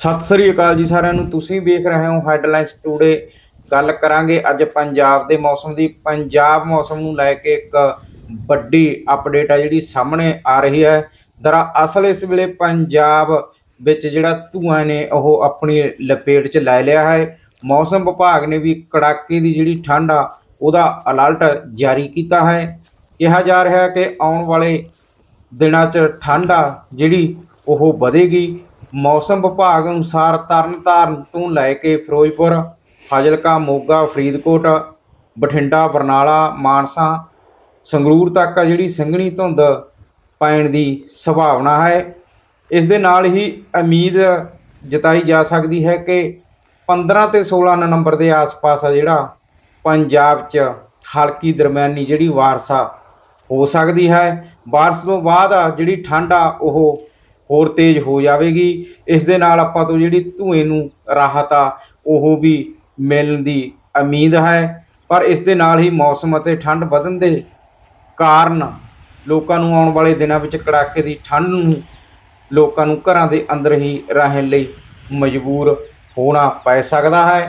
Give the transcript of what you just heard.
ਸਤਿ ਸ੍ਰੀ ਅਕਾਲ ਜੀ ਸਾਰਿਆਂ ਨੂੰ। ਤੁਸੀਂ ਵੇਖ ਰਹੇ ਹੋ ਹੈਡਲਾਈਨਸ ਟੂਡੇ ਗੱਲ ਕਰਾਂਗੇ ਅੱਜ ਪੰਜਾਬ ਦੇ ਮੌਸਮ ਦੀ। ਪੰਜਾਬ ਮੌਸਮ ਨੂੰ ਲੈ ਕੇ ਇੱਕ ਵੱਡੀ ਅਪਡੇਟ ਆ ਜਿਹੜੀ ਸਾਹਮਣੇ ਆ ਰਹੀ ਹੈ। ਦਰਾ ਅਸਲ ਇਸ ਵੇਲੇ ਪੰਜਾਬ ਵਿੱਚ ਜਿਹੜਾ ਧੂਆਂ ਨੇ ਉਹ ਆਪਣੀ ਲਪੇਟ 'ਚ ਲੈ ਲਿਆ ਹੈ। ਮੌਸਮ ਵਿਭਾਗ ਨੇ ਵੀ ਕੜਾਕੇ ਦੀ ਜਿਹੜੀ ਠੰਡ ਆ, ਉਹਦਾ ਅਲਰਟ ਜਾਰੀ ਕੀਤਾ ਹੈ। ਕਿਹਾ ਜਾ ਰਿਹਾ ਹੈ ਕਿ ਆਉਣ ਵਾਲੇ ਦਿਨਾਂ 'ਚ ਠੰਡ ਆ ਜਿਹੜੀ ਉਹ ਵਧੇਗੀ। ਮੌਸਮ ਵਿਭਾਗ ਅਨੁਸਾਰ ਤਰਨਤਾਰਨ ਤੋਂ ਲੈ ਕੇ ਫਿਰੋਜ਼ਪੁਰ, ਫਾਜ਼ਿਲਕਾ, ਮੋਗਾ, ਫਰੀਦਕੋਟ, ਬਠਿੰਡਾ, ਬਰਨਾਲਾ, ਮਾਨਸਾ, ਸੰਗਰੂਰ ਤੱਕ ਆ ਜਿਹੜੀ ਸੰਘਣੀ ਧੁੰਦ ਪੈਣ ਦੀ ਸੰਭਾਵਨਾ ਹੈ। ਇਸ ਦੇ ਨਾਲ ਹੀ ਉਮੀਦ ਜਤਾਈ ਜਾ ਸਕਦੀ ਹੈ ਕਿ 15 ਤੇ 16 ਨਵੰਬਰ ਦੇ ਆਸ-ਪਾਸ ਆ ਜਿਹੜਾ ਪੰਜਾਬ 'ਚ ਹਲਕੀ ਦਰਮਿਆਨੀ ਜਿਹੜੀ ਬਾਰਿਸ਼ ਆ ਹੋ ਸਕਦੀ ਹੈ। ਬਾਰਿਸ਼ ਤੋਂ ਬਾਅਦ ਜਿਹੜੀ ਠੰਡ ਆ, ਉਹ ਹੋਰ ਤੇਜ਼ ਹੋ ਜਾਵੇਗੀ। ਇਸ ਦੇ ਨਾਲ ਆਪਾਂ ਤੋਂ ਜਿਹੜੀ ਧੂਏ ਨੂੰ ਰਾਹਤ ਆ, ਉਹ ਵੀ ਮਿਲਣ ਦੀ ਉਮੀਦ ਹੈ। ਪਰ ਇਸ ਦੇ ਨਾਲ ਹੀ ਮੌਸਮ ਅਤੇ ਠੰਡ ਵਧਣ ਦੇ ਕਾਰਨ ਲੋਕਾਂ ਨੂੰ ਆਉਣ ਵਾਲੇ ਦਿਨਾਂ ਵਿੱਚ ਕੜਾਕੇ ਦੀ ਠੰਡ ਨੂੰ ਲੋਕਾਂ ਨੂੰ ਘਰਾਂ ਦੇ ਅੰਦਰ ਹੀ ਰਹਿਣ ਲਈ ਮਜਬੂਰ ਹੋਣਾ ਪੈ ਸਕਦਾ ਹੈ।